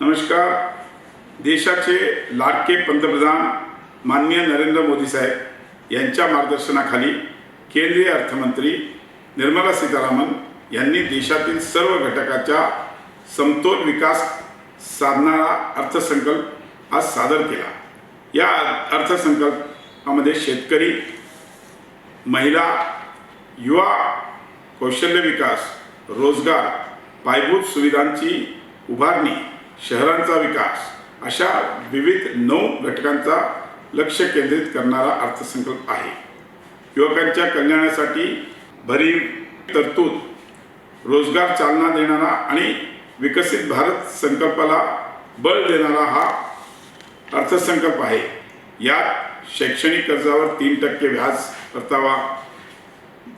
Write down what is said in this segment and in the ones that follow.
नमस्कार. देशाचे लाडके पंतप्रधान माननीय नरेंद्र मोदी साहेब यांच्या मार्गदर्शनाखाली केंद्रीय अर्थमंत्री निर्मला सीतारामन यांनी देशातील सर्व घटकाच्या समतोल विकास साधणारा अर्थसंकल्प आज सादर केला. या अर्थसंकल्पामध्ये शेतकरी महिला युवा कौशल्य विकास रोजगार पायाभूत सुविधांची उभारणी शहरांचा विकास अशा विविध नऊ घटकांचा लक्ष केंद्रित करणारा अर्थसंकल्प आहे. युवकांच्या कल्याणासाठी भरीव तरतूद रोजगार चालना देणारा आणि विकसित भारत संकल्पाला बळ देणारा हा अर्थसंकल्प आहे. यात शैक्षणिक कर्जावर तीन टक्के व्याज परतावा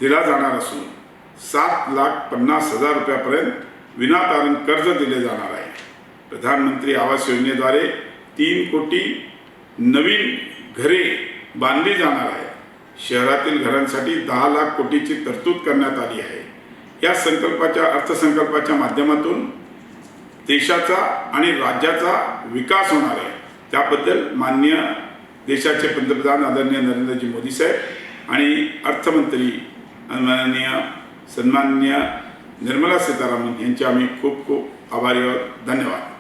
दिला जाणार असून सात लाख पन्नास हजार रुपयापर्यंत विनातारण कर्ज दिले जाणार आहे. प्रधानमंत्री आवास योजनेद्वारे तीन कोटी नवीन घरे बांधली जाणार आहे. शहरातील घरांसाठी दहा लाख कोटीची तरतूद करण्यात आली आहे. या संकल्पाच्या अर्थसंकल्पाच्या माध्यमातून देशाचा आणि राज्याचा विकास होणार आहे. त्याबद्दल माननीय देशाचे पंतप्रधान आदरणीय नरेंद्रजी मोदी साहेब आणि अर्थमंत्री माननीय सन्माननीय निर्मला सीतारामन यांचे आम्ही खूप खूप आभारी आहोत. धन्यवाद.